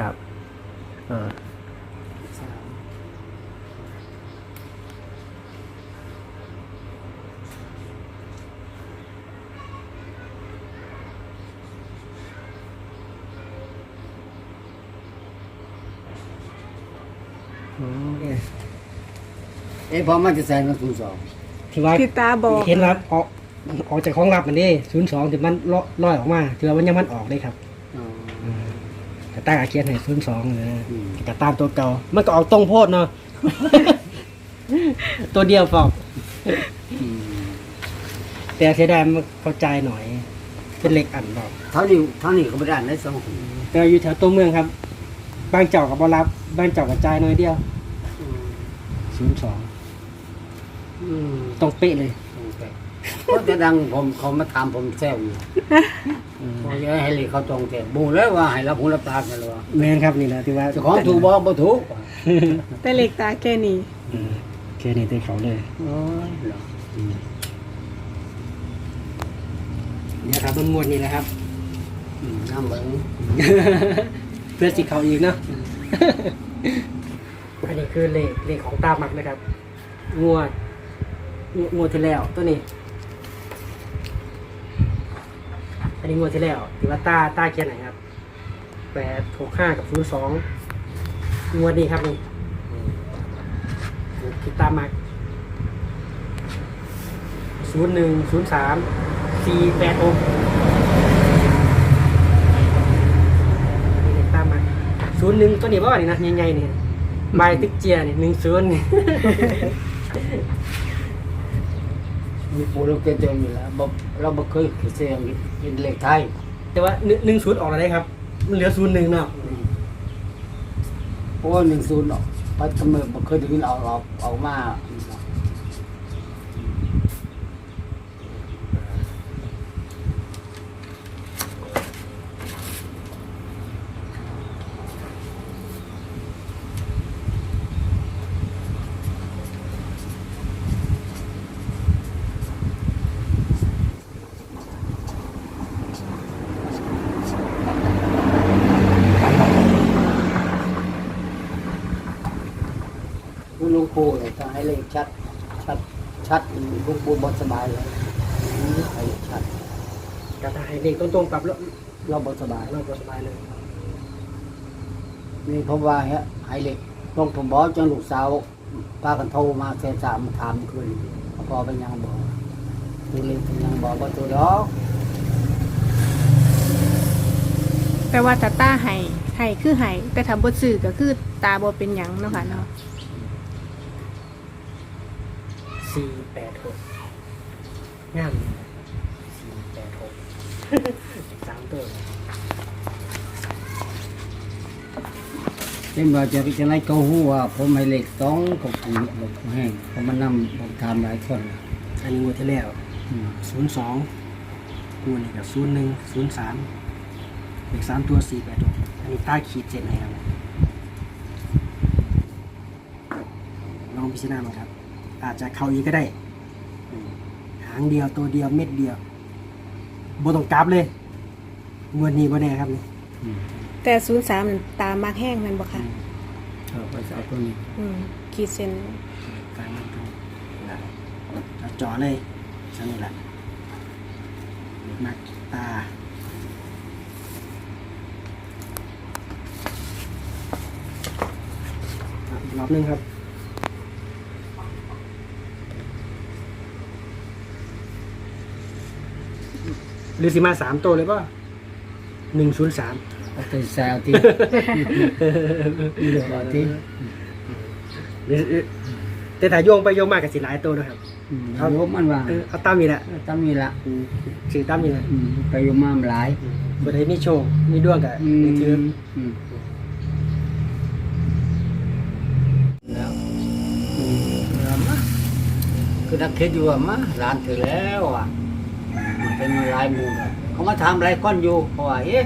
ครับอ่าสามอืมเอ๊ะเอ๊ะพอมันจะใส่มาศูนย์สองที่ว่าที่ตาบอก เห็นรับออกออกจากของรับมันนี่ศูนย์สองถึงมันลอลอยออกมาถือว่ามันยังมันออกเลยครับ อ๋อแต่ตั้งอาเคียนให้ศูนย์สองเลยอืมแต่ตามตัวเก่ามันก็ออกตรงโพดเนาะ ตัวเดียวฟอก อืมแต่เสียดายมันเข้าใจหน่อย เป็นเหล็กอันบอกเท่านี้เท่านี้ก็ไม่ได้ได้สองคนแต่อยู่แถวตัวเมืองครับบางเจ้ากับบรับบางเจ้ากระจายหน่อยเดียวอืมศูนย์สองอืมตรงเป๊ะเลย โอเคเพราะจะดังผมเขามาถามผมแซวอยู่เพราะจะให้เลยเขาตรงแต่บูเลยว่าให้รับหูรับตากันเลยว่าแม่นครับนี่แหละที่ว่าเจ้าของถูกบ่บ่ถูกแต่เหล็กตาแค่นี้อืมแค่นี้เต็มเขาเลยโอ้ยเหรอเนี่ยครับมันมวนนี่แหละครับ อืมน้ำเบิ้งเพื่อสิเขาอีกเนาะอันนี้คือเลขเลขของตาหมักนะครับ งวดงวงวดที่แล้วตัวนี้ อั นนี้งวดที่แล้วที่ว่าตาตาเขียนไหนครับแปดหกห้ากับศูนย์สองงวดนี้ครับนี่คือตาหมักศูนย์หนึ่งศูนย์สามสี่แปดหกนี่เลขตาหมักศูนย์หนึ่งตัวนี้ว่าอะไรนะใหญ่ๆเนี่ยใบตึกเจียนี่หนึ่งศูนย์นี่ มีปูเราเกิดเจออยู่แล้วบ่เราบ่เคยเสียงยินเลขไทยแต่ว่าหนึ่งหนึ่งศูนย์ออกอะไรครับ มันเหลือศูนย์หนึ่งเนาะเพราะว่าหนึ่งศูนย์ออกปัดกำเนิดบ่เคยได้ยินเอาออกออกมา ปู่เนี่ยต้องให้เลขชัด ชัด ชัดลุงปู่บ่สบายเลยให้เลขชัดกระต่ายเด็กตรงๆปรับแล้วเราบ่สบายเราก็สบายเลยนี่ผมว่าฮะให้เลขต้องผมบอกจังลูกสาวพากันโทรมาแสนสามมาถามคืนพอไปยังบอกตัวเลขเป็นยังบอกว่าตัวดอกแปลว่าตาตาไห้ไห้คือไห้แต่ทำบทสื่อก็คือตาบ่เป็นหยังเนาะค่ะเนาะ สี่แปดหกงามสี่แปดหกสามตัวเช่นว่าจะจะไล่เขาหูว่าผมให้เลขต้องกับผมบอกแห้งผมมานำผมทำหลายคนอันนี้งวดที่แล้วอืมศูนย์สองงวดนี้กับศูนย์หนึ่งศูนย์สามเด็กสามตัวสี่แปดหกอันนี้ตาขีดเจ็ดให้ครับลองพิจารณามาครับ อาจจะเข้าอีกก็ได้อืมหางเดียวตัวเดียวเม็ดเดียวบนต้องกราบเลยงวดนี้บ่แน่ครับนี่อืมแต่ศูนย์สามตามากแห้งแมันบ่ค่ะเออไปเอาตัวนี้อืมขีดเส้นกลางมันตรงนะเราจ่อเลยสันนี่แหละนักตาอะอีกรอบหนึงครับ หรือสิมาสามตัวเลยป่ะหนึ่งศูนย์สามเอาตัวแซวที่เหลือเอาที่หรือแต่ถ่ายโยงไปโยงมากกับสิหลายตัวนะครับ อืมเอาโยมมันว่าเออเอาตั้มนี่แหละตั้งมีละอืมสื่อตั้มนี่แหละอืมไปโยมมาหลายบทให้มีโชคมีดวงกับอืมนี่คืออืมแล้วอืมแล้วมาคือนักคิดอยู่ว่ามาร้านถึงแล้วอะมัน เป็นหลายหมู่กันเขามาทำหลายก้อนอยู่เพราะว่าเอ๊ะ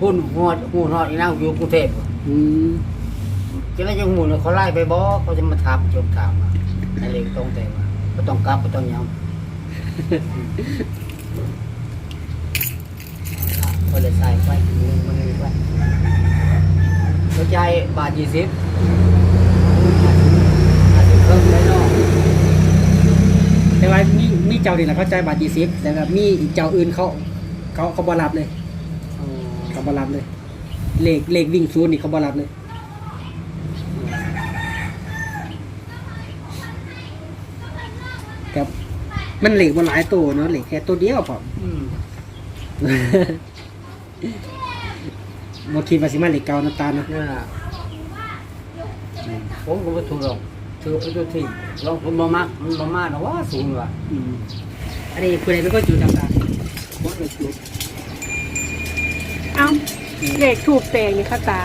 คุณหัวหูนอดอีนางอยู่กรุงเทพอืมจะได้ยังหมู่เนี่ยเขาไล่ไปบ่เขาจะมาถามจบถามมาให้เล็กตรงแต่ว่าก็ต้องกลับก็ต้องยังก็เลยใส่ไปมันเลยไปเขาจ่ายบาทยี่สิบอาจจะเพิ่มได้เนาะแต่ว่ามีมี เจ้านี่แหละเขาจ่ายบาทยี่สิบแต่ว่ามีอีกเจ้าอื่นเขาเขาเขาบ่รับเลยเขาบ่รับเลยเลขเลขวิ่งศูนย์นี่เขาบ่รับเลยครับมันเหล็กบ่หลายตัวเนาะเหล็กแค่ตัวเดียวพออืมบ่คิดว่าสิมาเหล็กเก่าน้ำตาลเนาะนี่นน่ะผมก็ไม่ถูกหรอก ถือไปทุกที่ลองผมบ่มักมันบ่มาหรอกว่าสูงว่ะอืมอันนี้ผู้ใดเป็นคนจุดน้ำตาลผมก็จุดเอ้าเลขถูกแปลงนี่ค่ะตา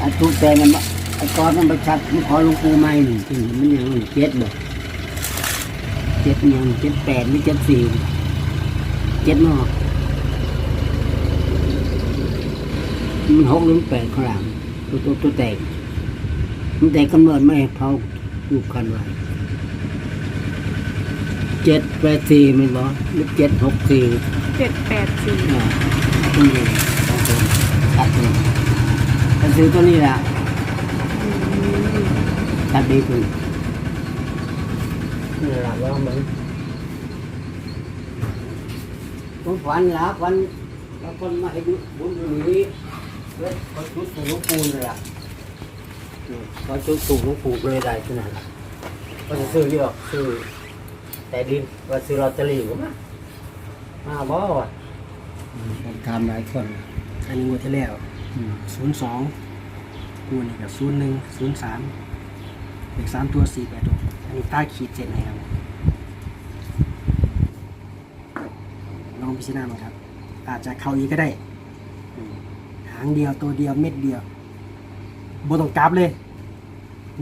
อันทุกแต่มันบ่ไอ้ก้อนมันไปชัดมันขอหลวงปู่ใหม่หนึ่งที่มันยังเจ็ดบ่เจ็ดยังเจ็ดแปดหรือเจ็ดสี่เจ็ดนาะมันหกหรือแปดข้างหลังตัวตัวตัวแตก มันแตกกำเนิดไม่ให้เผาลูกคันไว้เจ็ดแปดสี่มันบอกหรือเจ็ดหกสี่เจ็ดแปดสี่อ่าตัวนี้สองตัวตัดเลยตัดซื้อตัวนี้แหละตัดดีขึ้นนี่แหละว่าเหมือนผมฝันละฝันแล้วคนมาให้บุญบุญอยู่นี้แล้วเขาจุดถูกหลวงปู่เลยล่ะนี่ เขาจุดถูกหลวงปู่เลยได้ที่นั่นล่ะก็จะซื้อเยอะซื้อแต่ดินว่าซื้อลอตเตอรี่ก็มามาบ่วะผมทำหลายคนอันนี้งวดที่แล้วอืมศูนย์สองงวดนี้กับศูนย์หนึ่งศูนย์สามเลขสามตัวสี่แปดตัวอันนี้ตาขีดเจ็ดให้ครับลองพิจารณาดูครับ อาจจะเข้าอีกก็ได้อืมหางเดียวตัวเดียวเม็ดเดียว บ่ต้องกลับเลย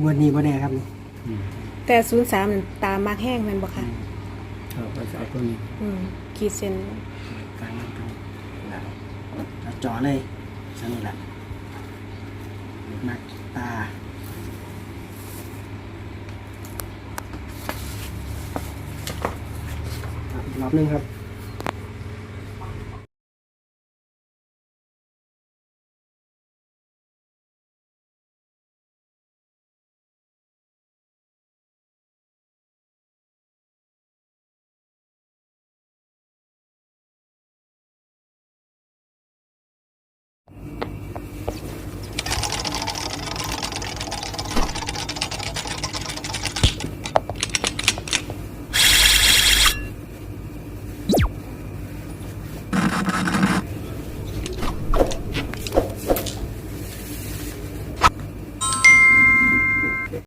งวดนี้บ่แน่ครับนี่อืมแต่ศูนย์สามตามากแห้งแมันบ่ค่ะเอาไปเอาตัวนี้อืมขีดเส้นกลางตรงนะแล้วจ่อเลยสนี่แหละมักตาอะอีกรอบหนึงครับ